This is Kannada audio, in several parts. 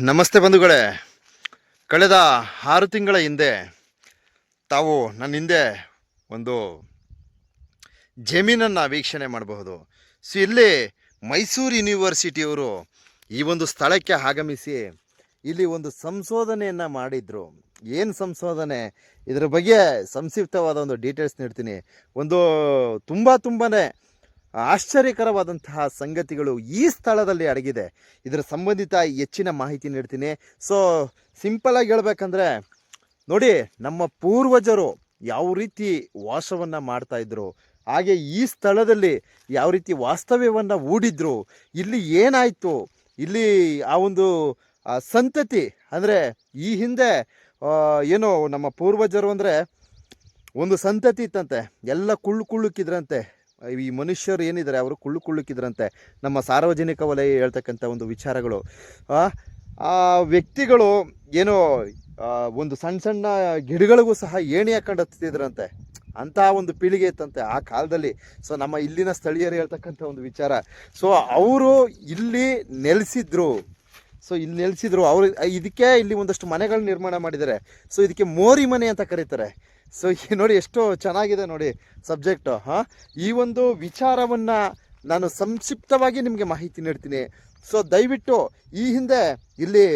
ನಮಸ್ತೆ ಬಂಧುಗಳೇ. ಕಳೆದ ಆರು ತಿಂಗಳ ಹಿಂದೆ ತಾವು ನನ್ನ ಹಿಂದೆ ಒಂದು ಜಮೀನನ್ನು ವೀಕ್ಷಣೆ ಮಾಡಬಹುದು. ಸೊ ಇಲ್ಲಿ ಮೈಸೂರು ಯೂನಿವರ್ಸಿಟಿಯವರು ಈ ಒಂದು ಸ್ಥಳಕ್ಕೆ ಆಗಮಿಸಿ ಇಲ್ಲಿ ಒಂದು ಸಂಶೋಧನೆಯನ್ನು ಮಾಡಿದರು. ಏನು ಸಂಶೋಧನೆ? ಇದರ ಬಗ್ಗೆ ಸಂಕ್ಷಿಪ್ತವಾದ ಒಂದು ಡೀಟೇಲ್ಸ್ ನೀಡ್ತೀನಿ. ಒಂದು ತುಂಬ ತುಂಬಾ ಆಶ್ಚರ್ಯಕರವಾದಂತಹ ಸಂಗತಿಗಳು ಈ ಸ್ಥಳದಲ್ಲಿ ಅಡಗಿದೆ. ಇದರ ಸಂಬಂಧಿತ ಹೆಚ್ಚಿನ ಮಾಹಿತಿ ನೀಡ್ತೀನಿ. ಸೊ ಸಿಂಪಲಾಗಿ ಹೇಳ್ಬೇಕಂದ್ರೆ, ನೋಡಿ, ನಮ್ಮ ಪೂರ್ವಜರು ಯಾವ ರೀತಿ ವಾಸವನ್ನು ಮಾಡ್ತಾಯಿದ್ರು ಹಾಗೆ ಈ ಸ್ಥಳದಲ್ಲಿ ಯಾವ ರೀತಿ ವಾಸ್ತವ್ಯವನ್ನು ಹೂಡಿದ್ರು, ಇಲ್ಲಿ ಏನಾಯಿತು, ಇಲ್ಲಿ ಆ ಒಂದು ಸಂತತಿ, ಅಂದರೆ ಈ ಹಿಂದೆ ಏನು ನಮ್ಮ ಪೂರ್ವಜರು ಅಂದರೆ ಒಂದು ಸಂತತಿ ಇತ್ತಂತೆ, ಎಲ್ಲ ಕುಳ್ಳು ಕುಳ್ಳುಕಿದ್ರಂತೆ ಈ ಮನುಷ್ಯರು ಏನಿದ್ದಾರೆ ಅವರು ಕುಳ್ಳು ಕುಳ್ಳುಕ್ಕಿದ್ರಂತೆ ನಮ್ಮ ಸಾರ್ವಜನಿಕ ವಲಯ ಹೇಳ್ತಕ್ಕಂಥ ಒಂದು ವಿಚಾರಗಳು. ಆ, ವ್ಯಕ್ತಿಗಳು ಏನೋ ಒಂದು ಸಣ್ಣ ಸಣ್ಣ ಗಿಡಗಳಿಗೂ ಸಹ ಏಣಿ ಹಾಕೊಂಡು ಹತ್ತಿದ್ರಂತೆ. ಅಂತಹ ಒಂದು ಪೀಳಿಗೆ ಇತ್ತಂತೆ ಆ ಕಾಲದಲ್ಲಿ. ಸೊ ನಮ್ಮ ಇಲ್ಲಿನ ಸ್ಥಳೀಯರು ಹೇಳ್ತಕ್ಕಂಥ ಒಂದು ವಿಚಾರ. ಸೊ ಅವರು ಇಲ್ಲಿ ನೆಲೆಸಿದ್ರು. ಸೊ ಇಲ್ಲಿ ನೆಲೆಸಿದ್ರು. ಅವರು ಇದಕ್ಕೆ ಇಲ್ಲಿ ಒಂದಷ್ಟು ಮನೆಗಳನ್ನ ನಿರ್ಮಾಣ ಮಾಡಿದ್ದಾರೆ. ಸೊ ಇದಕ್ಕೆ ಮೋರಿ ಮನೆ ಅಂತ ಕರೀತಾರೆ. ಸೊ ಈ ನೋಡಿ ಎಷ್ಟು ಚೆನ್ನಾಗಿದೆ ನೋಡಿ ಸಬ್ಜೆಕ್ಟು ಹಾಂ? ಈ ಒಂದು ವಿಚಾರವನ್ನು ನಾನು ಸಂಕ್ಷಿಪ್ತವಾಗಿ ನಿಮಗೆ ಮಾಹಿತಿ ನೀಡ್ತೀನಿ. ಸೊ ದಯವಿಟ್ಟು ಈ ಹಿಂದೆ ಇಲ್ಲಿ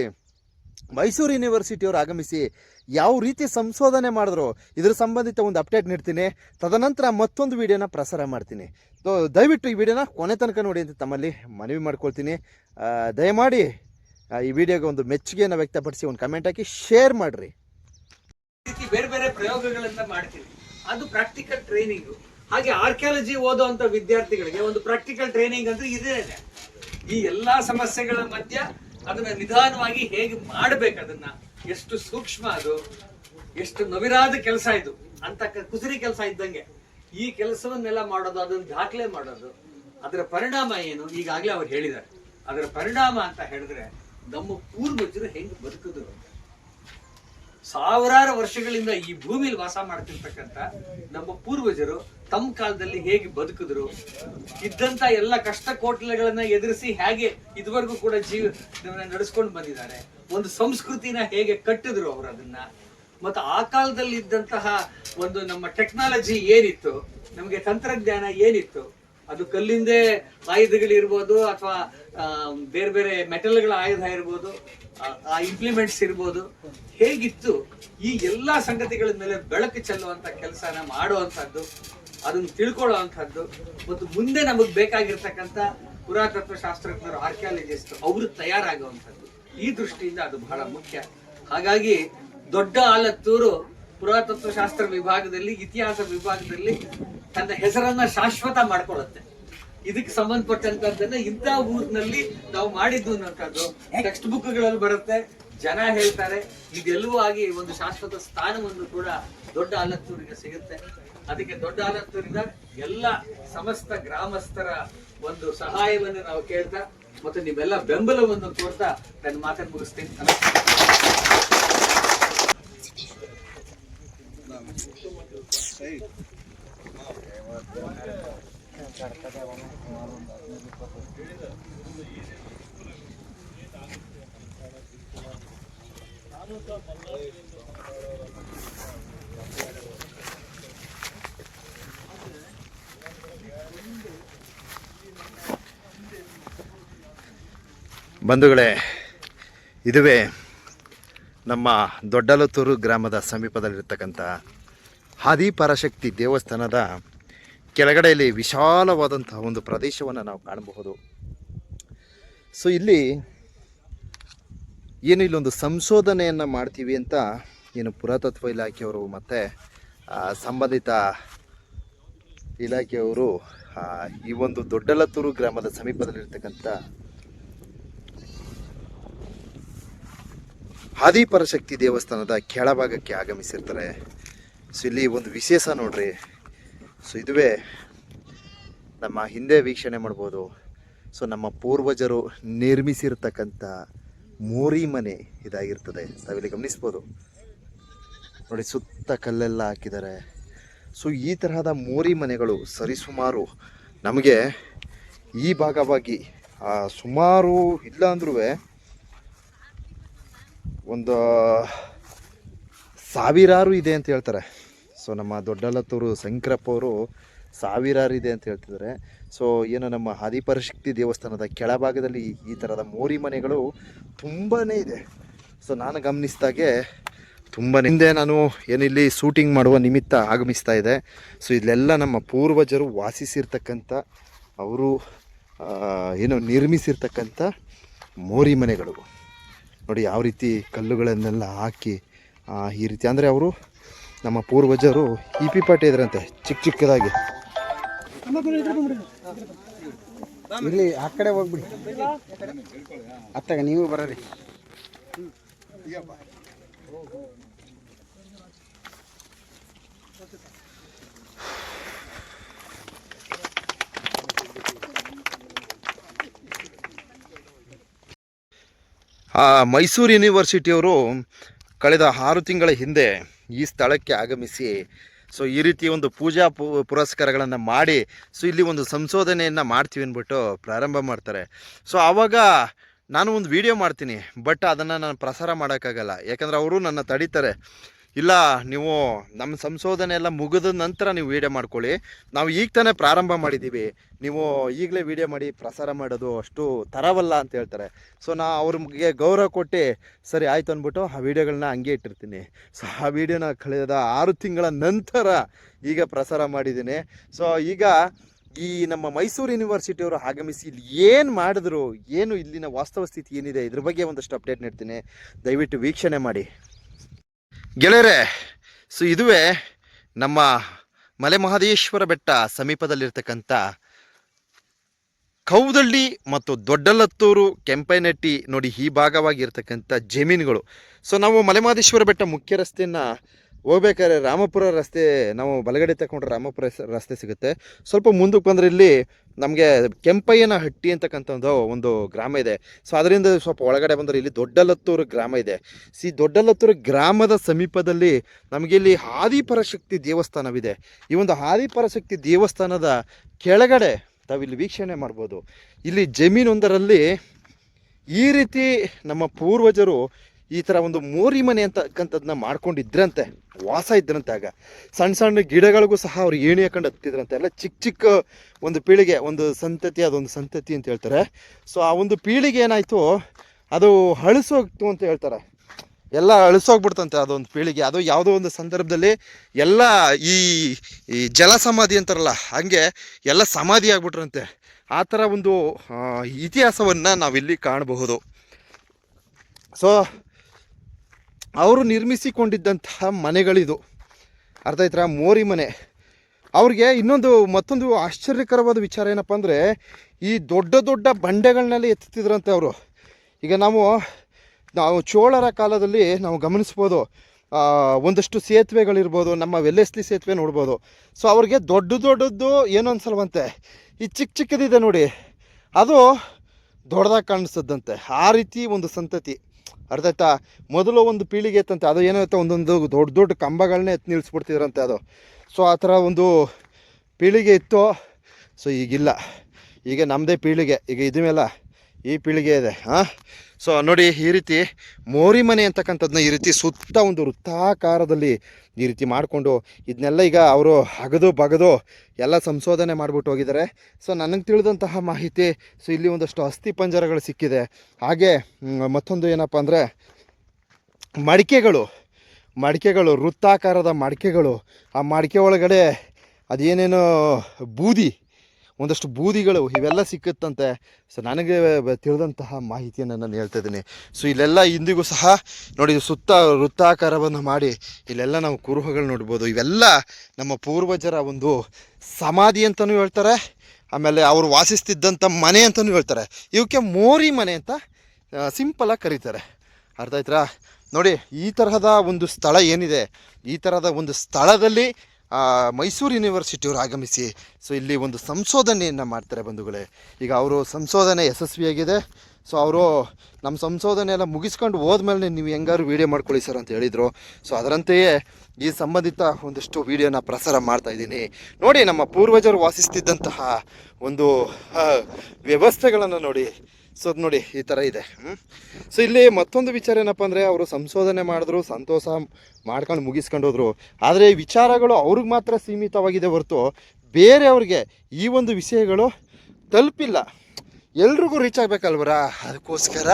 ಮೈಸೂರು ಯೂನಿವರ್ಸಿಟಿಯವರು ಆಗಮಿಸಿ ಯಾವ ರೀತಿ ಸಂಶೋಧನೆ ಮಾಡಿದ್ರು, ಇದ್ರ ಸಂಬಂಧಿತ ಒಂದು ಅಪ್ಡೇಟ್ ನೀಡ್ತೀನಿ. ತದನಂತರ ಮತ್ತೊಂದು ವಿಡಿಯೋನ ಪ್ರಸಾರ ಮಾಡ್ತೀನಿ. ಸೊ ದಯವಿಟ್ಟು ಈ ವಿಡಿಯೋನ ಕೊನೆ ತನಕ ನೋಡಿ ಅಂತ ತಮ್ಮಲ್ಲಿ ಮನವಿ ಮಾಡ್ಕೊಳ್ತೀನಿ. ದಯಮಾಡಿ ಈ ವಿಡಿಯೋಗೆ ಒಂದು ಮೆಚ್ಚುಗೆಯನ್ನು ವ್ಯಕ್ತಪಡಿಸಿ, ಒಂದು ಕಮೆಂಟ್ ಹಾಕಿ ಶೇರ್ ಮಾಡಿರಿ. ಬೇರೆ ಬೇರೆ ಪ್ರಯೋಗಗಳನ್ನ ಮಾಡ್ತೀವಿ. ಅದು ಪ್ರಾಕ್ಟಿಕಲ್ ಟ್ರೈನಿಂಗ್ ಹಾಗೆ ಆರ್ಕಿಯಾಲಜಿ ಓದುವಂತ ವಿದ್ಯಾರ್ಥಿಗಳಿಗೆ ಒಂದು ಪ್ರಾಕ್ಟಿಕಲ್ ಟ್ರೈನಿಂಗ್ ಅಂದ್ರೆ ಇದೇ ಈ ಎಲ್ಲಾ ಸಮಸ್ಯೆಗಳ ಮಧ್ಯ ಅದನ್ನ ನಿಧಾನವಾಗಿ ಹೇಗೆ ಮಾಡ್ಬೇಕು ಅದನ್ನ? ಎಷ್ಟು ಸೂಕ್ಷ್ಮ ಅದು? ಎಷ್ಟು ನವಿರಾದ ಕೆಲಸ ಇದು? ಅಂತ ಕುಸಿರಿ ಕೆಲಸ ಇದ್ದಂಗೆ. ಈ ಕೆಲಸವನ್ನೆಲ್ಲ ಮಾಡೋದು, ಅದನ್ನ ದಾಖಲೆ ಮಾಡೋದು, ಅದರ ಪರಿಣಾಮ ಏನು? ಈಗಾಗಲೇ ಅವ್ರು ಹೇಳಿದ್ದಾರೆ. ಅದರ ಪರಿಣಾಮ ಅಂತ ಹೇಳಿದ್ರೆ ನಮ್ಮ ಪೂರ್ವಜರು ಹೆಂಗೆ ಬದುಕಿದ್ರು? ಸಾವಿರಾರು ವರ್ಷಗಳಿಂದ ಈ ಭೂಮಿಲಿ ವಾಸ ಮಾಡ್ತಿರ್ತಕ್ಕಂಥ ನಮ್ಮ ಪೂರ್ವಜರು ತಮ್ಮ ಕಾಲದಲ್ಲಿ ಹೇಗೆ ಬದುಕಿದ್ರು, ಇದ್ದಂತ ಎಲ್ಲ ಕಷ್ಟ ಕೋಟಲೆಗಳನ್ನು ಎದುರಿಸಿ ಹೇಗೆ ಇದುವರೆಗೂ ಕೂಡ ಜೀವ ನಡೆಸ್ಕೊಂಡು ಬಂದಿದ್ದಾರೆ, ಒಂದು ಸಂಸ್ಕೃತಿನ ಹೇಗೆ ಕಟ್ಟಿದ್ರು ಅವರು ಅದನ್ನ. ಮತ್ತು ಆ ಕಾಲದಲ್ಲಿ ಇದ್ದಂತಹ ಒಂದು ನಮ್ಮ ಟೆಕ್ನಾಲಜಿ ಏನಿತ್ತು, ನಮಗೆ ತಂತ್ರಜ್ಞಾನ ಏನಿತ್ತು, ಅದು ಕಲ್ಲಿಂದೇ ಆಯುಧಗಳಿರ್ಬೋದು ಅಥವಾ ಬೇರೆ ಬೇರೆ ಮೆಟಲ್ಗಳ ಆಯುಧ ಇರ್ಬೋದು ಆ- ಇಂಪ್ಲಿಮೆಂಟ್ಸ್ ಇರ್ಬೋದು. ಹೇಗಿತ್ತು? ಈ ಎಲ್ಲಾ ಸಂಗತಿಗಳ ಮೇಲೆ ಬೆಳಕು ಚೆಲ್ಲುವಂತ ಕೆಲಸನ ಮಾಡುವಂಥದ್ದು, ಅದನ್ನು ತಿಳ್ಕೊಳ್ಳುವಂಥದ್ದು, ಮತ್ತು ಮುಂದೆ ನಮಗ್ ಬೇಕಾಗಿರ್ತಕ್ಕಂಥ ಪುರಾತತ್ವ ಶಾಸ್ತ್ರಜ್ಞರು ಆರ್ಕಿಯಾಲಜಿಸ್ಟ್ ಅವರು ತಯಾರಾಗುವಂಥದ್ದು. ಈ ದೃಷ್ಟಿಯಿಂದ ಅದು ಬಹಳ ಮುಖ್ಯ. ಹಾಗಾಗಿ ದೊಡ್ಡ ಆಲತ್ತೂರು ಪುರಾತತ್ವ ಶಾಸ್ತ್ರ ವಿಭಾಗದಲ್ಲಿ, ಇತಿಹಾಸ ವಿಭಾಗದಲ್ಲಿ ತನ್ನ ಹೆಸರನ್ನ ಶಾಶ್ವತ ಮಾಡ್ಕೊಳ್ಳುತ್ತೆ. ಇದಕ್ಕೆ ಸಂಬಂಧಪಟ್ಟಂತದ್ದನ್ನ ಇಂಥ ಊರಿನಲ್ಲಿ ನಾವು ಮಾಡಿದ್ದು ಅನ್ನೋದು ಟೆಕ್ಸ್ಟ್ ಬುಕ್ಗಳಲ್ಲಿ ಬರುತ್ತೆ, ಜನ ಹೇಳ್ತಾರೆ. ಇದೆಲ್ಲವೂ ಆಗಿ ಒಂದು ಶಾಶ್ವತ ಸ್ಥಾನವನ್ನು ಕೂಡ ದೊಡ್ಡ ಆಲತ್ತೂರಿಗೆ ಸಿಗುತ್ತೆ. ಅದಕ್ಕೆ ದೊಡ್ಡ ಆಲತ್ತೂರಿಂದ ಎಲ್ಲ ಸಮಸ್ತ ಗ್ರಾಮಸ್ಥರ ಒಂದು ಸಹಾಯವನ್ನು ನಾವು ಕೇಳ್ತಾ ಮತ್ತು ನಿಮ್ಮೆಲ್ಲ ಬೆಂಬಲವನ್ನು ತೋರ್ತಾ ನನ್ನ ಮಾತನ್ನು ಮುಗಿಸ್ತೀನಿ. ನಮಸ್ಕಾರ. ಬಂಧುಗಳೇ ಇದುವೇ ನಮ್ಮ ದೊಡ್ಡಲತೂರು ಗ್ರಾಮದ ಸಮೀಪದಲ್ಲಿರ್ತಕ್ಕಂಥ ಹಾದಿಪರಶಕ್ತಿ ದೇವಸ್ಥಾನದ ಕೆಳಗಡೆಯಲ್ಲಿ ವಿಶಾಲವಾದಂತಹ ಒಂದು ಪ್ರದೇಶವನ್ನು ನಾವು ಕಾಣಬಹುದು. ಸೊ ಇಲ್ಲಿ ಏನು ಇಲ್ಲೊಂದು ಸಂಶೋಧನೆಯನ್ನು ಮಾಡ್ತೀವಿ ಅಂತ ಏನು ಪುರಾತತ್ವ ಇಲಾಖೆಯವರು ಮತ್ತು ಸಂಬಂಧಿತ ಇಲಾಖೆಯವರು ಈ ಒಂದು ದೊಡ್ಡಲತ್ತೂರು ಗ್ರಾಮದ ಸಮೀಪದಲ್ಲಿರ್ತಕ್ಕಂಥ ಆದಿಪರಶಕ್ತಿ ದೇವಸ್ಥಾನದ ಕೆಳಭಾಗಕ್ಕೆ ಆಗಮಿಸಿರ್ತಾರೆ. ಸೊ ಇಲ್ಲಿ ಒಂದು ವಿಶೇಷ ನೋಡ್ರಿ. ಸೊ ಇದುವೇ ನಮ್ಮ ಹಿಂದೆ ವೀಕ್ಷಣೆ ಮಾಡ್ಬೋದು. ಸೊ ನಮ್ಮ ಪೂರ್ವಜರು ನಿರ್ಮಿಸಿರ್ತಕ್ಕಂಥ ಮೋರಿ ಮನೆ ಇದಾಗಿರ್ತದೆ. ತಾವಿಲ್ಲಿ ಗಮನಿಸ್ಬೋದು. ನೋಡಿ, ಸುತ್ತ ಕಲ್ಲೆಲ್ಲ ಹಾಕಿದ್ದಾರೆ. ಸೊ ಈ ತರಹದ ಮೋರಿ ಮನೆಗಳು ಸರಿಸುಮಾರು ನಮಗೆ ಈ ಭಾಗವಾಗಿ ಸುಮಾರು ಇಲ್ಲ ಅಂದ್ರೂ ಒಂದು ಸಾವಿರಾರು ಇದೆ ಅಂತ ಹೇಳ್ತಾರೆ. ಸೊ ನಮ್ಮ ದೊಡ್ಡಲತ್ತೂರು ಶಂಕರಪ್ಪ ಅವರು ಸಾವಿರಾರು ಇದೆ ಅಂತ ಹೇಳ್ತಿದ್ದಾರೆ. ಸೊ ಏನು ನಮ್ಮ ಆದಿಪರಶಕ್ತಿ ದೇವಸ್ಥಾನದ ಕೆಳಭಾಗದಲ್ಲಿ ಈ ಥರದ ಮೋರಿ ಮನೆಗಳು ತುಂಬಾ ಇದೆ. ಸೊ ನಾನು ಗಮನಿಸಿದಾಗೆ ತುಂಬ ಹಿಂದೆ ನಾನು ಏನಿಲ್ಲಿ ಶೂಟಿಂಗ್ ಮಾಡುವ ನಿಮಿತ್ತ ಆಗಮಿಸ್ತಾ ಇದೆ ಸೊ ಇಲ್ಲೆಲ್ಲ ನಮ್ಮ ಪೂರ್ವಜರು ವಾಸಿಸಿರ್ತಕ್ಕಂಥ, ಅವರು ಏನು ನಿರ್ಮಿಸಿರ್ತಕ್ಕಂಥ ಮೋರಿ ಮನೆಗಳು. ನೋಡಿ ಯಾವ ರೀತಿ ಕಲ್ಲುಗಳನ್ನೆಲ್ಲ ಹಾಕಿ ಈ ರೀತಿ ಅಂದರೆ ಅವರು ನಮ್ಮ ಪೂರ್ವಜರು ಇ ಪಿ ಪಾಟಿ ಇದ್ರಂತೆ ಚಿಕ್ಕ ಚಿಕ್ಕದಾಗಿ. ಇಲ್ಲಿ ಆ ಕಡೆ ಹೋಗ್ಬಿಡಿ. ಅತ್ತಾಗ ನೀವು ಬರೀ ಮೈಸೂರು ಯೂನಿವರ್ಸಿಟಿಯವರು ಕಳೆದ ಆರು ತಿಂಗಳ ಹಿಂದೆ ಈ ಸ್ಥಳಕ್ಕೆ ಆಗಮಿಸಿ, ಸೊ ಈ ರೀತಿ ಒಂದು ಪೂಜಾ ಪುರಸ್ಕಾರಗಳನ್ನು ಮಾಡಿ, ಸೊ ಇಲ್ಲಿ ಒಂದು ಸಂಶೋಧನೆಯನ್ನು ಮಾಡ್ತೀವಿ ಅಂದ್ಬಿಟ್ಟು ಪ್ರಾರಂಭ ಮಾಡ್ತಾರೆ. ಸೊ ಆವಾಗ ನಾನು ಒಂದು ವಿಡಿಯೋ ಮಾಡ್ತೀನಿ ಬಟ್ ಅದನ್ನು ನಾನು ಪ್ರಸಾರ ಮಾಡೋಕ್ಕಾಗಲ್ಲ. ಯಾಕಂದರೆ ಅವರು ನನ್ನ ತಡೀತಾರೆ. ಇಲ್ಲ, ನೀವು ನಮ್ಮ ಸಂಶೋಧನೆ ಎಲ್ಲ ಮುಗಿದ ನಂತರ ನೀವು ವೀಡಿಯೋ ಮಾಡ್ಕೊಳ್ಳಿ. ನಾವು ಈಗ ತಾನೇ ಪ್ರಾರಂಭ ಮಾಡಿದ್ದೀವಿ. ನೀವು ಈಗಲೇ ವೀಡಿಯೋ ಮಾಡಿ, ಪ್ರಸಾರ ಮಾಡೋದು ಅಷ್ಟು ತರವಲ್ಲ ಅಂತ ಹೇಳ್ತಾರೆ. ಸೊ ನಾ ಅವ್ರಿಗೆ ಗೌರವ ಕೊಟ್ಟು, ಸರಿ ಆಯ್ತು ಅಂದ್ಬಿಟ್ಟು ಆ ವೀಡಿಯೋಗಳನ್ನ ಹಂಗೆ ಇಟ್ಟಿರ್ತೀನಿ. ಸೊ ಆ ವೀಡಿಯೋನ ಕಳೆದ ಆರು ತಿಂಗಳ ನಂತರ ಈಗ ಪ್ರಸಾರ ಮಾಡಿದ್ದೀನಿ. ಸೊ ಈಗ ಈ ನಮ್ಮ ಮೈಸೂರು ಯೂನಿವರ್ಸಿಟಿಯವರು ಆಗಮಿಸಿ ಇಲ್ಲಿ ಏನು ಮಾಡಿದ್ರು, ಏನು ಇಲ್ಲಿನ ವಾಸ್ತವ ಸ್ಥಿತಿ ಏನಿದೆ, ಇದ್ರ ಬಗ್ಗೆ ಒಂದಷ್ಟು ಅಪ್ಡೇಟ್ ನೀಡ್ತೀನಿ. ದಯವಿಟ್ಟು ವೀಕ್ಷಣೆ ಮಾಡಿ. ಗೆಳೆಯರೆ, ಸೊ ಇದುವೇ ನಮ್ಮ ಮಲೆ ಮಹದೇಶ್ವರ ಬೆಟ್ಟ ಸಮೀಪದಲ್ಲಿರ್ತಕ್ಕಂಥ ಕೌದಳ್ಳಿ ಮತ್ತು ದೊಡ್ಡಲತ್ತೂರು, ಕೆಂಪೈನಟ್ಟಿ ನೋಡಿ ಈ ಭಾಗವಾಗಿರ್ತಕ್ಕಂಥ ಜಮೀನುಗಳು. ಸೊ ನಾವು ಮಲೆಮಹದೇಶ್ವರ ಬೆಟ್ಟ ಮುಖ್ಯ ರಸ್ತೆಯನ್ನು ಹೋಗ್ಬೇಕಾದ್ರೆ ರಾಮಪುರ ರಸ್ತೆ, ನಾವು ಬಲಗಡೆ ತಗೊಂಡ್ರೆ ರಾಮಪುರ ರಸ್ತೆ ಸಿಗುತ್ತೆ. ಸ್ವಲ್ಪ ಮುಂದಕ್ಕೆ ಬಂದರೆ ಇಲ್ಲಿ ನಮಗೆ ಕೆಂಪಯ್ಯನ ಹಟ್ಟಿ ಅಂತಕ್ಕಂಥ ಒಂದು ಒಂದು ಗ್ರಾಮ ಇದೆ. ಸೊ ಅದರಿಂದ ಸ್ವಲ್ಪ ಒಳಗಡೆ ಬಂದರೆ ಇಲ್ಲಿ ದೊಡ್ಡಲತ್ತೂರು ಗ್ರಾಮ ಇದೆ. ಸಿ ದೊಡ್ಡಲತ್ತೂರು ಗ್ರಾಮದ ಸಮೀಪದಲ್ಲಿ ನಮಗೆ ಇಲ್ಲಿ ಆದಿಪರಶಕ್ತಿ ದೇವಸ್ಥಾನವಿದೆ. ಈ ಒಂದು ಆದಿಪರಶಕ್ತಿ ದೇವಸ್ಥಾನದ ಕೆಳಗಡೆ ತಾವಿಲ್ಲಿ ವೀಕ್ಷಣೆ ಮಾಡ್ಬೋದು. ಇಲ್ಲಿ ಜಮೀನೊಂದರಲ್ಲಿ ಈ ರೀತಿ ನಮ್ಮ ಪೂರ್ವಜರು ಈ ಥರ ಒಂದು ಮೋರಿ ಮನೆ ಅಂತಕ್ಕಂಥದ್ದನ್ನ ಮಾಡ್ಕೊಂಡಿದ್ರಂತೆ, ವಾಸ ಇದ್ರಂತೆ ಆಗ. ಸಣ್ಣ ಸಣ್ಣ ಗಿಡಗಳಿಗೂ ಸಹ ಅವ್ರು ಏಣಿ ಹಾಕೊಂಡು ಹತ್ತಿದ್ರಂತೆ. ಎಲ್ಲ ಚಿಕ್ಕ ಚಿಕ್ಕ ಒಂದು ಪೀಳಿಗೆ, ಒಂದು ಸಂತತಿ, ಅದೊಂದು ಸಂತತಿ ಅಂತ ಹೇಳ್ತಾರೆ. ಸೊ ಆ ಒಂದು ಪೀಳಿಗೆ ಏನಾಯಿತು, ಅದು ಅಳಿಸೋಗ್ತು ಅಂತ ಹೇಳ್ತಾರೆ. ಎಲ್ಲ ಅಳಿಸೋಗ್ಬಿಡ್ತಂತೆ ಅದೊಂದು ಪೀಳಿಗೆ. ಅದು ಯಾವುದೋ ಒಂದು ಸಂದರ್ಭದಲ್ಲಿ ಎಲ್ಲ ಈ ಈ ಜಲ ಸಮಾಧಿ ಅಂತಾರಲ್ಲ, ಹಾಗೆ ಎಲ್ಲ ಸಮಾಧಿ ಆಗ್ಬಿಟ್ರಂತೆ. ಆ ಥರ ಒಂದು ಇತಿಹಾಸವನ್ನು ನಾವಿಲ್ಲಿ ಕಾಣಬಹುದು. ಸೊ ಅವರು ನಿರ್ಮಿಸಿಕೊಂಡಿದ್ದಂತಹ ಮನೆಗಳಿದು. ಅರ್ಥ ಆಯ್ತಾ? ಮೋರಿ ಮನೆ. ಅವ್ರಿಗೆ ಇನ್ನೊಂದು ಮತ್ತೊಂದು ಆಶ್ಚರ್ಯಕರವಾದ ವಿಚಾರ ಏನಪ್ಪ ಅಂದರೆ, ಈ ದೊಡ್ಡ ದೊಡ್ಡ ಬಂಡೆಗಳನ್ನೆಲ್ಲ ಎತ್ತುತ್ತಿದ್ರಂತೆ ಅವರು. ಈಗ ನಾವು ನಾವು ಚೋಳರ ಕಾಲದಲ್ಲಿ ನಾವು ಗಮನಿಸ್ಬೋದು ಒಂದಷ್ಟು ಸೇತುವೆಗಳಿರ್ಬೋದು, ನಮ್ಮ ವೆಲ್ಲೆಸ್ಲಿ ಸೇತುವೆ ನೋಡ್ಬೋದು. ಸೊ, ಅವ್ರಿಗೆ ದೊಡ್ಡ ದೊಡ್ಡದ್ದು ಏನೋ ಅನ್ಸಲ್ವಂತೆ. ಈ ಚಿಕ್ಕ ಚಿಕ್ಕದಿದೆ ನೋಡಿ. ಅದು ದೊಡ್ಡದಾಗಿ ಕಾಣಿಸ್ತದಂತೆ. ಆ ರೀತಿ ಒಂದು ಸಂತತಿ. ಅರ್ಥ ಆಯ್ತಾ? ಮೊದಲು ಒಂದು ಪೀಳಿಗೆ ಇತ್ತಂತೆ, ಅದು ಏನಾಗುತ್ತೆ ಒಂದೊಂದು ದೊಡ್ಡ ದೊಡ್ಡ ಕಂಬಗಳನ್ನೇ ಎತ್ತಿ ನಿಲ್ಲಿಸ್ಬಿಡ್ತಿದ್ರಂತೆ ಅದು. ಸೊ ಆ ಥರ ಒಂದು ಪೀಳಿಗೆ ಇತ್ತು. ಸೊ ಈಗಿಲ್ಲ. ಈಗ ನಮ್ಮದೇ ಪೀಳಿಗೆ. ಈಗ ಇದ್ಮೇಲ ಈ ಪೀಳಿಗೆ ಇದೆ, ಹಾಂ? ಸೊ ನೋಡಿ, ಈ ರೀತಿ ಮೋರಿ ಮನೆ ಅಂತಕ್ಕಂಥದ್ದನ್ನ ಈ ರೀತಿ ಸುತ್ತ ಒಂದು ವೃತ್ತಾಕಾರದಲ್ಲಿ ಈ ರೀತಿ ಮಾಡಿಕೊಂಡು ಇದನ್ನೆಲ್ಲ ಈಗ ಅವರು ಅಗದು ಬಗದು ಎಲ್ಲ ಸಂಶೋಧನೆ ಮಾಡಿಬಿಟ್ಟು ಹೋಗಿದ್ದಾರೆ. ಸೊ ನನಗೆ ತಿಳಿದಂತಹ ಮಾಹಿತಿ, ಸೊ ಇಲ್ಲಿ ಒಂದಷ್ಟು ಅಸ್ಥಿ ಪಂಜರಗಳು ಸಿಕ್ಕಿದೆ. ಹಾಗೆ ಮತ್ತೊಂದು ಏನಪ್ಪ ಅಂದರೆ ಮಡಿಕೆಗಳು ಮಡಿಕೆಗಳು, ವೃತ್ತಾಕಾರದ ಮಡಿಕೆಗಳು. ಆ ಮಡಿಕೆ ಒಳಗಡೆ ಅದೇನೇನೋ ಬೂದಿ ಒಂದಷ್ಟು ಬೂದಿಗಳು ಇವೆಲ್ಲ ಸಿಕ್ಕುತ್ತಂತೆ. ಸೊ ನನಗೆ ತಿಳಿದಂತಹ ಮಾಹಿತಿಯನ್ನು ನಾನು ಹೇಳ್ತಾ ಇದ್ದೀನಿ. ಸೊ ಇಲ್ಲೆಲ್ಲ ಇಂದಿಗೂ ಸಹ ನೋಡಿ, ಸುತ್ತ ವೃತ್ತಾಕಾರವನ್ನು ಮಾಡಿ ಇಲ್ಲೆಲ್ಲ ನಾವು ಕುರುಹಗಳು ನೋಡ್ಬೋದು. ಇವೆಲ್ಲ ನಮ್ಮ ಪೂರ್ವಜರ ಒಂದು ಸಮಾಧಿ ಅಂತಲೂ ಹೇಳ್ತಾರೆ. ಆಮೇಲೆ ಅವರು ವಾಸಿಸ್ತಿದ್ದಂಥ ಮನೆ ಅಂತಲೂ ಹೇಳ್ತಾರೆ. ಇವಕ್ಕೆ ಮೋರಿ ಮನೆ ಅಂತ ಸಿಂಪಲಾಗಿ ಕರೀತಾರೆ. ಅರ್ಥ ಆಯ್ತಾ ನೋಡಿ, ಈ ತರಹದ ಒಂದು ಸ್ಥಳ ಏನಿದೆ? ಈ ತರಹದ ಒಂದು ಸ್ಥಳದಲ್ಲಿ ಮೈಸೂರು ಯೂನಿವರ್ಸಿಟಿಯವರು ಆಗಮಿಸಿ ಸೊ ಇಲ್ಲಿ ಒಂದು ಸಂಶೋಧನೆಯನ್ನು ಮಾಡ್ತಾರೆ ಬಂಧುಗಳೇ. ಈಗ ಅವರು ಸಂಶೋಧನೆ ಯಶಸ್ವಿಯಾಗಿದೆ. ಸೊ ಅವರು ನಮ್ಮ ಸಂಶೋಧನೆ ಎಲ್ಲ ಮುಗಿಸ್ಕೊಂಡು ಹೋದ್ಮೇಲೆ ನೀವು ಹೆಂಗಾರು ವೀಡಿಯೋ ಮಾಡ್ಕೊಳ್ಳಿ ಸರ್ ಅಂತ ಹೇಳಿದರು. ಸೊ ಅದರಂತೆಯೇ ಈ ಸಂಬಂಧಿತ ಒಂದಷ್ಟು ವೀಡಿಯೋನ ಪ್ರಸಾರ ಮಾಡ್ತಾ ಇದ್ದೀನಿ. ನೋಡಿ ನಮ್ಮ ಪೂರ್ವಜರು ವಾಸಿಸ್ತಿದ್ದಂತಹ ಒಂದು ವ್ಯವಸ್ಥೆಗಳನ್ನು ನೋಡಿ. ಸೊ ಅದು ನೋಡಿ, ಈ ಥರ ಇದೆ. ಸೊ ಇಲ್ಲಿ ಮತ್ತೊಂದು ವಿಚಾರ ಏನಪ್ಪ ಅಂದರೆ, ಅವರು ಸಂಶೋಧನೆ ಮಾಡಿದ್ರು, ಸಂತೋಷ ಮಾಡ್ಕೊಂಡು ಮುಗಿಸ್ಕೊಂಡು ಹೋದ್ರು. ಆದರೆ ಈ ವಿಚಾರಗಳು ಅವ್ರಿಗೆ ಮಾತ್ರ ಸೀಮಿತವಾಗಿದೆ ಹೊರತು ಬೇರೆಯವ್ರಿಗೆ ಈ ಒಂದು ವಿಷಯಗಳು ತಲುಪಿಲ್ಲ. ಎಲ್ರಿಗೂ ರೀಚ್ ಆಗಬೇಕಲ್ವರ ಅದಕ್ಕೋಸ್ಕರ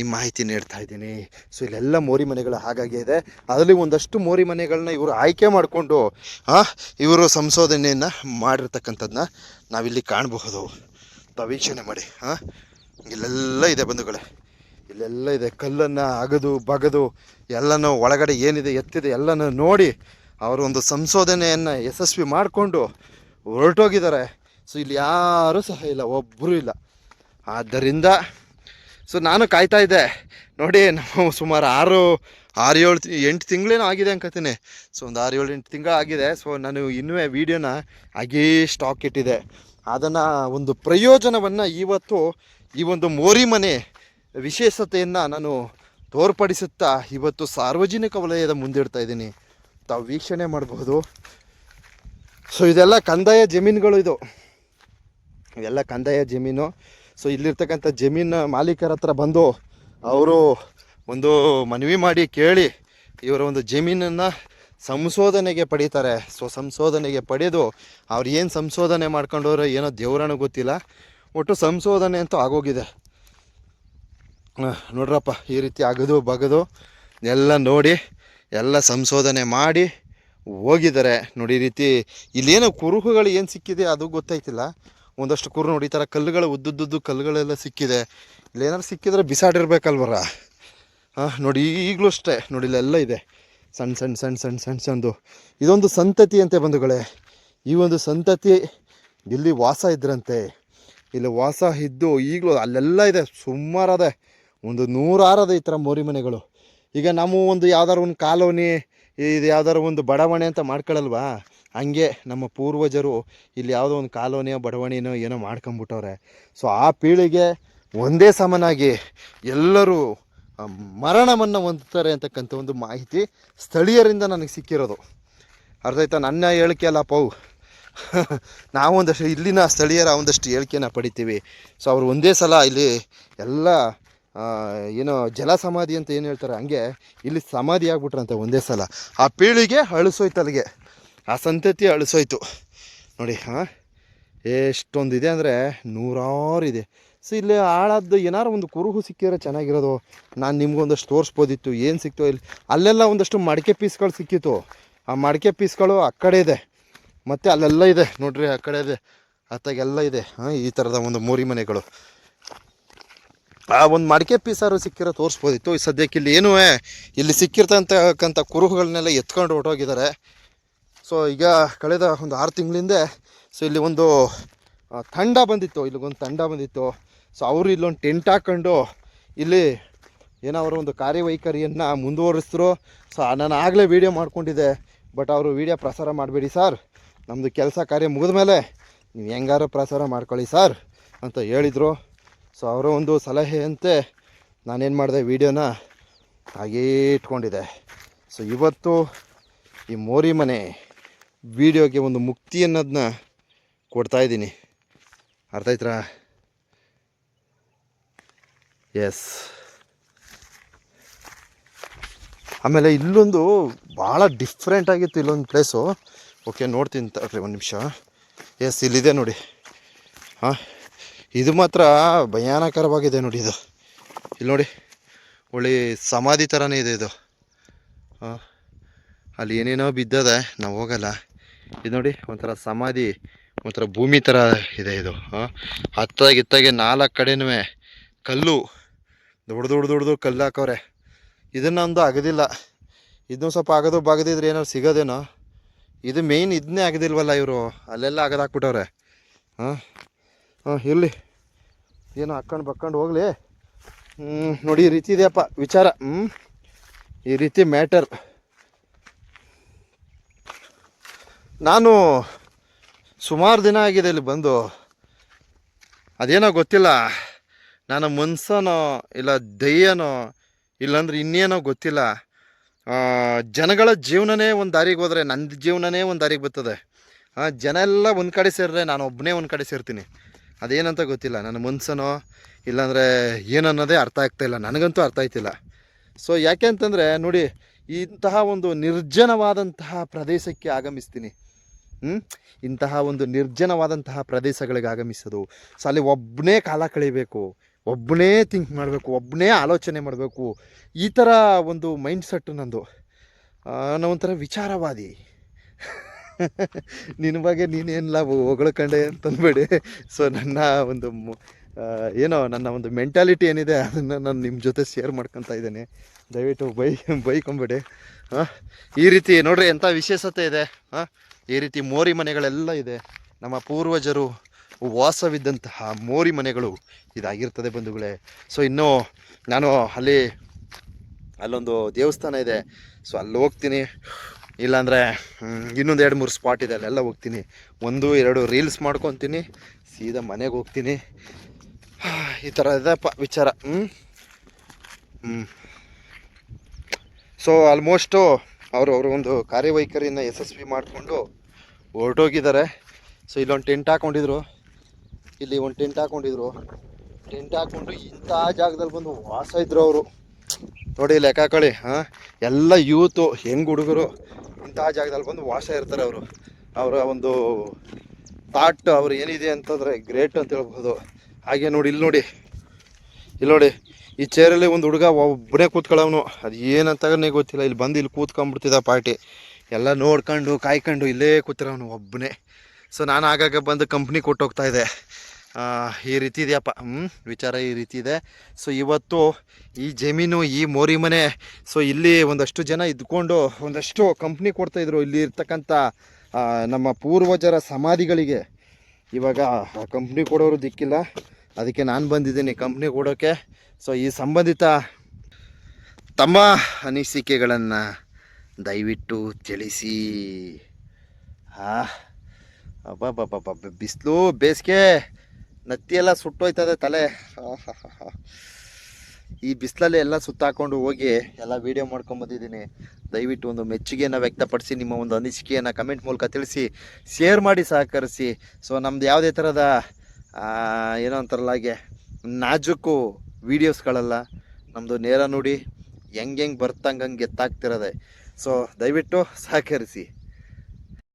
ಈ ಮಾಹಿತಿ ನೀಡ್ತಾ ಇದ್ದೀನಿ. ಸೊ ಇಲ್ಲೆಲ್ಲ ಮೋರಿ ಮನೆಗಳು ಹಾಗಾಗಿ ಇದೆ. ಅದರಲ್ಲಿ ಒಂದಷ್ಟು ಮೋರಿ ಮನೆಗಳನ್ನ ಇವರು ಆಯ್ಕೆ ಮಾಡಿಕೊಂಡು ಇವರು ಸಂಶೋಧನೆಯನ್ನು ಮಾಡಿರ್ತಕ್ಕಂಥದ್ದನ್ನ ನಾವಿಲ್ಲಿ ಕಾಣಬಹುದು. ತಾವು ಮಾಡಿ ಹಾಂ ಇಲ್ಲೆಲ್ಲ ಇದೆ ಬಂಧುಗಳೇ. ಇಲ್ಲೆಲ್ಲ ಇದೆ. ಕಲ್ಲನ್ನು ಅಗದು, ಬಗದು, ಎಲ್ಲನೂ ಒಳಗಡೆ ಏನಿದೆ, ಎತ್ತಿದೆ, ಎಲ್ಲನೂ ನೋಡಿ ಅವರು ಒಂದು ಸಂಶೋಧನೆಯನ್ನು ಯಶಸ್ವಿ ಮಾಡಿಕೊಂಡು ಹೊರಟೋಗಿದ್ದಾರೆ. ಸೊ, ಇಲ್ಲಿ ಯಾರೂ ಸಹ ಇಲ್ಲ ಒಬ್ಬರೂ ಇಲ್ಲ. ಆದ್ದರಿಂದ, ಸೊ, ನಾನು ಕಾಯ್ತಾ ಇದ್ದೆ. ನೋಡಿ ನಾವು ಸುಮಾರು ಆರು ಆರು ಏಳು ಎಂಟು ತಿಂಗಳೇನೋ ಆಗಿದೆ ಅನ್ಕೋತೀನಿ. ಸೊ, ಒಂದು ಆರು ಏಳು, ಎಂಟು ತಿಂಗಳು ಆಗಿದೆ. ಸೊ, ನಾನು ಇನ್ನೂ ವೀಡಿಯೋನ ಹಾಗೇ ಸ್ಟಾಕ್ ಇಟ್ಟಿದೆ ಅದನ್ನು ಒಂದು ಪ್ರಯೋಜನವನ್ನು ಇವತ್ತು ಈ ಒಂದು ಮೋರಿ ಮನೆ ವಿಶೇಷತೆಯನ್ನು ನಾನು ತೋರ್ಪಡಿಸುತ್ತಾ ಇವತ್ತು ಸಾರ್ವಜನಿಕ ವಲಯದ ಮುಂದಿಡ್ತಾ ಇದ್ದೀನಿ. ತಾವು ವೀಕ್ಷಣೆ ಮಾಡಬಹುದು ಸೊ ಇದೆಲ್ಲ ಕಂದಾಯ ಜಮೀನುಗಳು ಇದು. ಇದೆಲ್ಲ ಕಂದಾಯ ಜಮೀನು. ಸೊ ಇಲ್ಲಿರ್ತಕ್ಕಂಥ ಜಮೀನು ಮಾಲೀಕರ ಹತ್ರ ಬಂದು ಅವರು ಒಂದು ಮನವಿ ಮಾಡಿ ಕೇಳಿ ಇವರ ಒಂದು ಜಮೀನನ್ನು ಸಂಶೋಧನೆಗೆ ಪಡೀತಾರೆ. ಸೊ ಸಂಶೋಧನೆಗೆ ಪಡೆದು ಅವ್ರು ಏನು ಸಂಶೋಧನೆ ಮಾಡ್ಕೊಂಡವ್ರೆ ಏನೋ ದೇವ್ರನೂ ಗೊತ್ತಿಲ್ಲ. ಒಟ್ಟು ಸಂಶೋಧನೆ ಅಂತೂ ಆಗೋಗಿದೆ. ನೋಡ್ರಪ್ಪ, ಈ ರೀತಿ ಅಗದು ಬಗದು ಎಲ್ಲ ನೋಡಿ, ಎಲ್ಲ ಸಂಶೋಧನೆ ಮಾಡಿ ಹೋಗಿದ್ದಾರೆ. ನೋಡಿ ರೀತಿ ಇಲ್ಲೇನೋ ಕುರುಹುಗಳು ಏನು ಸಿಕ್ಕಿದೆ ಅದು ಗೊತ್ತಾಯ್ತಿಲ್ಲ. ಒಂದಷ್ಟು ಕುರು ನೋಡಿ, ಈ ಥರ ಕಲ್ಲುಗಳು, ಉದ್ದುದ್ದುದ್ದು ಕಲ್ಲುಗಳೆಲ್ಲ ಸಿಕ್ಕಿದೆ. ಇಲ್ಲೇನಾದ್ರು ಸಿಕ್ಕಿದ್ರೆ ಬಿಸಾಡಿರ್ಬೇಕಲ್ವರ? ಹಾಂ, ನೋಡಿ, ಈಗಲೂ ಅಷ್ಟೇ. ನೋಡಿ, ಇಲ್ಲೆಲ್ಲ ಇದೆ. ಸಣ್ಣ ಸಣ್ಣ ಸಣ್ಣ ಸಣ್ಣ ಸಣ್ಣ ಸಣ್ಣದು ಇದೊಂದು ಸಂತತಿ ಅಂತೆ ಬಂಧುಗಳೇ. ಈ ಒಂದು ಸಂತತಿ ಇಲ್ಲಿ ವಾಸ ಇದ್ರಂತೆ. ಇಲ್ಲಿ ವಾಸ ಇದ್ದು ಈಗಲೂ ಅಲ್ಲೆಲ್ಲ ಇದೆ ಸುಮಾರದೆ ಒಂದು ನೂರಾರದೆ ಈ ಥರ ಮೋರಿ ಮನೆಗಳು. ಈಗ ನಾವು ಒಂದು ಯಾವ್ದಾರು ಒಂದು ಕಾಲೋನಿ, ಇದು ಯಾವ್ದಾರು ಒಂದು ಬಡಾವಣೆ ಅಂತ ಮಾಡ್ಕೊಳ್ಳಲ್ವಾ? ಹಂಗೆ ನಮ್ಮ ಪೂರ್ವಜರು ಇಲ್ಲಿ ಯಾವುದೋ ಒಂದು ಕಾಲೋನಿಯೋ ಬಡವಣೆಯೋ ಏನೋ ಮಾಡ್ಕೊಂಬಿಟ್ಟವ್ರೆ. ಸೊ ಆ ಪೀಳಿಗೆ ಒಂದೇ ಸಮನಾಗಿ ಎಲ್ಲರೂ ಮರಣವನ್ನು ಹೊಂದುತ್ತಾರೆ ಅಂತಕ್ಕಂಥ ಒಂದು ಮಾಹಿತಿ ಸ್ಥಳೀಯರಿಂದ ನನಗೆ ಸಿಕ್ಕಿರೋದು. ಅರ್ಥ ಆಯ್ತಾ? ನನ್ನ ಹೇಳಿಕೆ ಅಲ್ಲ ಪೌ. ನಾವೊಂದಷ್ಟು ಇಲ್ಲಿನ ಸ್ಥಳೀಯರ ಒಂದಷ್ಟು ಹೇಳಿಕೆನ ಪಡಿತೀವಿ. ಸೊ ಅವರು ಒಂದೇ ಸಲ ಇಲ್ಲಿ ಎಲ್ಲ ಏನು ಜಲ ಸಮಾಧಿ ಅಂತ ಏನು ಹೇಳ್ತಾರೆ, ಹಂಗೆ ಇಲ್ಲಿ ಸಮಾಧಿ ಆಗ್ಬಿಟ್ರಂತೆ ಒಂದೇ ಸಲ. ಆ ಪೀಳಿಗೆ ಅಳಿಸೋಯ್ತು ಅಲ್ಲಿಗೆ. ಆ ಸಂತತಿ ಅಳಿಸೋಯ್ತು. ನೋಡಿ ಹಾಂ ಎಷ್ಟೊಂದಿದೆ ಅಂದರೆ ನೂರಾರು ಇದೆ ಸೊ ಇಲ್ಲಿ ಆಳದ್ದು ಏನಾರು ಒಂದು ಕುರುಹು ಸಿಕ್ಕಿದ್ರೆ ಚೆನ್ನಾಗಿರೋದು. ನಾನು ನಿಮ್ಗೊಂದಷ್ಟು ತೋರಿಸ್ಬೋದಿತ್ತು, ಏನು ಸಿಕ್ತೋ ಇಲ್ಲಿ. ಅಲ್ಲೆಲ್ಲ ಒಂದಷ್ಟು ಮಡಿಕೆ ಪೀಸ್ಗಳು ಸಿಕ್ಕಿತ್ತು. ಆ ಮಡಿಕೆ ಪೀಸ್ಗಳು ಆ ಕಡೆ ಇದೆ. ಮತ್ತು ಅಲ್ಲೆಲ್ಲ ಇದೆ. ನೋಡ್ರಿ, ಆ ಕಡೆ ಇದೆ. ಅತ್ತಾಗೆಲ್ಲ ಇದೆ. ಹಾಂ ಈ ಥರದ ಒಂದು ಮೋರಿ ಮನೆಗಳು. ಆ ಒಂದು ಮಡಿಕೆ ಪೀಸಾರು ಸಿಕ್ಕಿರೋ ತೋರಿಸ್ಬೋದಿತ್ತು. ಈ ಸದ್ಯಕ್ಕೆ ಇಲ್ಲಿ ಏನೂ ಇಲ್ಲಿ ಸಿಕ್ಕಿರ್ತಕ್ಕಂಥ ಕುರುಹುಗಳನ್ನೆಲ್ಲ ಎತ್ಕೊಂಡು ಹೊರಟೋಗಿದ್ದಾರೆ. ಸೊ ಈಗ ಕಳೆದ ಒಂದು ಆರು ತಿಂಗಳಿಂದ ಸೊ ಇಲ್ಲಿ ಒಂದು ತಂಡ ಬಂದಿತ್ತು. ಇಲ್ಲಿಗೊಂದು ತಂಡ ಬಂದಿತ್ತು. ಸೊ ಅವರು ಇಲ್ಲೊಂದು ಟೆಂಟ್ ಹಾಕ್ಕೊಂಡು ಇಲ್ಲಿ ಏನೋ ಅವರ ಒಂದು ಕಾರ್ಯವೈಖರಿಯನ್ನು ಮುಂದುವರಿಸಿದ್ರು ಸೊ ನಾನು ಆಗಲೇ ವೀಡಿಯೋ ಮಾಡ್ಕೊಂಡಿದ್ದೆ ಬಟ್ ಅವರು ವೀಡಿಯೋ ಪ್ರಸಾರ ಮಾಡಬೇಡಿ ಸರ್ ನಮ್ಮದು ಕೆಲಸ ಕಾರ್ಯ ಮುಗಿದ ಮೇಲೆ ನೀವು ಹೆಂಗಾರ ಪ್ರಸಾರ ಮಾಡ್ಕೊಳ್ಳಿ ಸರ್ ಅಂತ ಹೇಳಿದರು. ಸೊ ಅವರ ಒಂದು ಸಲಹೆಯಂತೆ ನಾನೇನು ಮಾಡಿದೆ, ವೀಡಿಯೋನ ಹಾಗೇ ಇಟ್ಕೊಂಡಿದ್ದೆ. ಸೊ ಇವತ್ತು ಈ ಮೋರಿ ಮನೆ ವಿಡಿಯೋಗೆ ಒಂದು ಮುಕ್ತಿ ಅನ್ನೋದನ್ನ ಕೊಡ್ತಾ ಇದ್ದೀನಿ. ಅರ್ಥ ಆಯ್ತಾ ಎಸ್ ಆಮೇಲೆ ಇಲ್ಲೊಂದು ಭಾಳ ಡಿಫ್ರೆಂಟ್ ಆಗಿತ್ತು ಇಲ್ಲೊಂದು ಪ್ಲೇಸು ಓಕೆ, ನೋಡ್ತೀನಿ ತಗೊಳ್ರಿ ಒಂದು ನಿಮಿಷ. ಎಸ್ ಇಲ್ಲಿದೆ ನೋಡಿ. ಹಾಂ, ಇದು ಮಾತ್ರ ಭಯಾನಕರವಾಗಿದೆ ನೋಡಿ ಇದು. ಇಲ್ಲಿ ನೋಡಿ, ಒಳ್ಳೆ ಸಮಾಧಿ ಥರನೇ ಇದೆ ಇದು. ಹಾಂ, ಅಲ್ಲಿ ಏನೇನೋ ಬಿದ್ದದೆ, ನಾವು ಹೋಗಲ್ಲ. ಇದು ನೋಡಿ, ಒಂಥರ ಸಮಾಧಿ, ಒಂಥರ ಭೂಮಿ ಥರ ಇದೆ ಇದು. ಹಾಂ ಹತ್ತಾಗಿ ಇತ್ತಾಗೆ ನಾಲ್ಕು ಕಡೆನೂ ಕಲ್ಲು. ದೊಡ್ಡ ದೊಡ್ಡ ದೊಡ್ಡದು ಕಲ್ಲು ಹಾಕವ್ರೆ. ಇದನ್ನೊಂದು ಅಗದಿಲ್ಲ ಇದನ್ನು ಸ್ವಲ್ಪ ಅಗದು ಬಾಗದಿದ್ರೆ ಏನಾದ್ರು ಸಿಗೋದೇನೋ? ಇದು ಮೇಯ್ನ್ ಇದನ್ನೇ ಆಗದಿಲ್ವಲ್ಲ ಇವರು? ಅಲ್ಲೆಲ್ಲ ಆಗದಾಕ್ಬಿಟ್ಟವ್ರೆ ಹಾಕ್ಬಿಟ್ಟವ್ರೆ. ಹಾಂ? ಹಾಂ, ಇರಲಿ. ಏನೋ ಹಾಕ್ಕೊಂಡು ಬಕ್ಕೊಂಡು ಹೋಗಲಿ. ನೋಡಿ, ಈ ರೀತಿ ಇದೆಯಪ್ಪ, ವಿಚಾರ. ಹ್ಞೂ ಈ ರೀತಿ ಮ್ಯಾಟರ್ ನಾನು ಸುಮಾರು ದಿನ ಆಗಿದೆ ಇಲ್ಲಿ ಬಂದು. ಅದೇನೋ ಗೊತ್ತಿಲ್ಲ. ನಾನು ಮನ್ಸನೋ ಇಲ್ಲ ದಯ್ಯನೋ ಇಲ್ಲಾಂದ್ರೆ ಇನ್ನೇನೋ ಗೊತ್ತಿಲ್ಲ. ಜನಗಳ ಜೀವನನೇ ಒಂದು ದಾರಿಗೆ ಹೋದರೆ ನನ್ನ ಜೀವನನೇ ಒಂದು ದಾರಿಗೆ ಬರ್ತದೆ. ಜನ ಎಲ್ಲ ಒಂದು ಕಡೆ ಸೇರಿದ್ರೆ ನಾನು ಒಬ್ಬನೇ ಒಂದು ಕಡೆ ಸೇರ್ತೀನಿ. ಅದೇನಂತ ಗೊತ್ತಿಲ್ಲ. ನನ್ನ ಮನ್ಸನೋ, ಇಲ್ಲಾಂದರೆ ಏನನ್ನೋದೇ ಅರ್ಥ ಆಗ್ತಾ ಇಲ್ಲ. ನನಗಂತೂ ಅರ್ಥ ಆಯ್ತಿಲ್ಲ. ಸೊ ಯಾಕೆ ಅಂತಂದರೆ, ನೋಡಿ, ಇಂತಹ ಒಂದು ನಿರ್ಜನವಾದಂತಹ ಪ್ರದೇಶಕ್ಕೆ ಆಗಮಿಸ್ತೀನಿ? ಇಂತಹ ಒಂದು ನಿರ್ಜನವಾದಂತಹ ಪ್ರದೇಶಗಳಿಗೆ ಆಗಮಿಸೋದು. ಸೊ, ಅಲ್ಲಿ ಒಬ್ಬನೇ ಕಾಲ ಕಳಿಬೇಕು ಒಬ್ಬನೇ ಥಿಂಕ್ ಮಾಡಬೇಕು, ಒಬ್ಬನೇ ಆಲೋಚನೆ ಮಾಡಬೇಕು. ಈ ಥರ ಒಂದು ಮೈಂಡ್ ಸೆಟ್ ನಂದು ನಾನು ಒಂಥರ ವಿಚಾರವಾದಿ. ನಿನ್ನ ಬಗ್ಗೆ ನೀನೇನು ಲಾಭ? ಹೊಗಳ್ಕಂಡೆ ಅಂತಂದ್ಬೇಡಿ ಸೊ ನನ್ನ ಒಂದು ಏನೋ ನನ್ನ ಒಂದು ಮೆಂಟಾಲಿಟಿ ಏನಿದೆ, ಅದನ್ನು ನಾನು ನಿಮ್ಮ ಜೊತೆ ಶೇರ್ ಮಾಡ್ಕೊತಾ ಇದ್ದೇನೆ. ದಯವಿಟ್ಟು ಬೈ, ಬೈಕೊಂಬೇಡಿ. ಹಾಂ ಈ ರೀತಿ ನೋಡ್ರಿ ಎಂಥ ವಿಶೇಷತೆ ಇದೆ. ಹಾಂ ಈ ರೀತಿ ಮೋರಿ ಮನೆಗಳೆಲ್ಲ ಇದೆ. ನಮ್ಮ ಪೂರ್ವಜರು ವಾಸವಿದ್ದಂತಹ ಮೋರಿ ಮನೆಗಳು ಇದಾಗಿರ್ತದೆ ಬಂಧುಗಳೇ. ಸೊ ಇನ್ನು ನಾನು ಅಲ್ಲಿ ಅಲ್ಲೊಂದು ದೇವಸ್ಥಾನ ಇದೆ. ಸೊ ಅಲ್ಲಿ ಹೋಗ್ತೀನಿ. ಇಲ್ಲಾಂದರೆ ಇನ್ನೊಂದು ಎರಡು ಮೂರು ಸ್ಪಾಟ್ ಇದೆ. ಅಲ್ಲೆಲ್ಲ ಹೋಗ್ತೀನಿ. ಒಂದು, ಎರಡು ರೀಲ್ಸ್ ಮಾಡ್ಕೊತೀನಿ. ಸೀದಾ ಮನೆಗೆ ಹೋಗ್ತೀನಿ. ಈ ಥರ ಇದೆಪ್ಪ ವಿಚಾರ ಹ್ಞೂ ಹ್ಞೂ ಸೊ ಆಲ್ಮೋಸ್ಟು ಅವರು ಅವರು ಒಂದು ಕಾರ್ಯವೈಖರಿಯನ್ನು ಯಶಸ್ವಿ ಮಾಡಿಕೊಂಡು ಹೊರಟೋಗಿದ್ದಾರೆ. ಸೊ ಇಲ್ಲೊಂದು ಟೆಂಟ್ ಹಾಕೊಂಡಿದ್ರು. ಇಲ್ಲಿ ಒಂದು ಟೆಂಟ್ ಹಾಕೊಂಡಿದ್ರು. ಟೆಂಟ್ ಹಾಕ್ಕೊಂಡು ಇಂಥ ಜಾಗದಲ್ಲಿ ಬಂದು ವಾಸ ಇದ್ರು ಅವರು. ನೋಡಿ ಲೆಕ್ಕ ಹಾಕೊಳ್ಳಿ, ಹಾಂ? ಎಲ್ಲ ಯೂತು, ಹೆಂಗ್ ಹುಡುಗರು ಇಂಥ ಜಾಗದಲ್ಲಿ ಬಂದು ವಾಸ ಇರ್ತಾರೆ ಅವರು. ಅವರ ಒಂದು ಥಾಟ್ ಅವ್ರು ಏನಿದೆ ಅಂತಂದರೆ ಗ್ರೇಟ್ ಅಂತ ಹೇಳ್ಬೋದು ಹಾಗೆ ನೋಡಿ, ಇಲ್ಲಿ ನೋಡಿ. ಇಲ್ಲಿ ನೋಡಿ, ಈ ಚೇರಲ್ಲಿ ಒಂದು ಹುಡುಗ ಒಬ್ಬನೇ ಕೂತ್ಕೊಳ್ಳೋನು ಅದು ಏನಂತಾಗನೇ ಗೊತ್ತಿಲ್ಲ. ಇಲ್ಲಿ ಬಂದು ಇಲ್ಲಿ ಕೂತ್ಕೊಂಡ್ಬಿಡ್ತಿದ್ದ ಪಾರ್ಟಿ. ಎಲ್ಲ ನೋಡ್ಕೊಂಡು, ಕಾಯ್ಕೊಂಡು ಇಲ್ಲೇ ಕೂತಿರೋನು ಒಬ್ಬನೇ ಸೊ ನಾನು ಆಗಾಗ ಬಂದು ಕಂಪ್ನಿ ಕೊಟ್ಟೋಗ್ತಾ ಇದೆ ಈ ರೀತಿ ಇದೆಯಪ್ಪ ಹ್ಞೂ ವಿಚಾರ ಈ ರೀತಿ ಇದೆ. ಸೊ ಇವತ್ತು ಈ ಜಮೀನು, ಈ ಮೋರಿ ಮನೆ ಸೊ ಇಲ್ಲಿ ಒಂದಷ್ಟು ಜನ ಇದ್ಕೊಂಡು ಒಂದಷ್ಟು ಕಂಪ್ನಿ ಕೊಡ್ತಾಯಿದ್ರು ಇಲ್ಲಿ ಇರ್ತಕ್ಕಂಥ ನಮ್ಮ ಪೂರ್ವಜರ ಸಮಾಧಿಗಳಿಗೆ. ಇವಾಗ ಕಂಪ್ನಿ ಕೊಡೋರು ದಿಕ್ಕಿಲ್ಲ. ಅದಕ್ಕೆ ನಾನು ಬಂದಿದ್ದೀನಿ ಕಂಪ್ನಿ ಕೊಡೋಕ್ಕೆ ಸೊ ಈ ಸಂಬಂಧಿತ ತಮ್ಮ ಅನಿಸಿಕೆಗಳನ್ನು ದಯವಿಟ್ಟು ತಿಳಿಸಿ. ಹಾ ಅಬ್ಬಬ್ಬಬ್ಬಬ್ಬ ಬಿಸಿಲು, ಬೇಸಿಗೆ, ನತ್ತಿ ಎಲ್ಲ ಸುಟ್ಟೋಯ್ತದೆ ತಲೆ. ಈ ಬಿಸಿಲಲ್ಲಿ ಎಲ್ಲ ಸುತ್ತಾಕೊಂಡು ಹೋಗಿ ಎಲ್ಲ ವೀಡಿಯೋ ಮಾಡ್ಕೊಂಬಂದಿದ್ದೀನಿ ದಯವಿಟ್ಟು ಒಂದು ಮೆಚ್ಚುಗೆಯನ್ನು ವ್ಯಕ್ತಪಡಿಸಿ, ನಿಮ್ಮ ಒಂದು ಅನಿಸಿಕೆಯನ್ನು ಕಮೆಂಟ್ ಮೂಲಕ ತಿಳಿಸಿ ಶೇರ್ ಮಾಡಿ ಸಹಕರಿಸಿ. ಸೊ ನಮ್ದು ಯಾವುದೇ ಥರದ ಏನೋ ಅಂತಾರಲ್ಲ ಹಾಗೆ, ನಾಜುಕು ವೀಡಿಯೋಸ್ಗಳಲ್ಲ ನಮ್ಮದು ನೇರ ನೋಡಿ, ಹೆಂಗೆ ಹೆಂಗೆ ಬರ್ತಂಗೆ ಹಂಗೆ ಎತ್ತಾಗ್ತಿರೋದೆ. ಸೊ ದಯವಿಟ್ಟು ಸಹಕರಿಸಿ.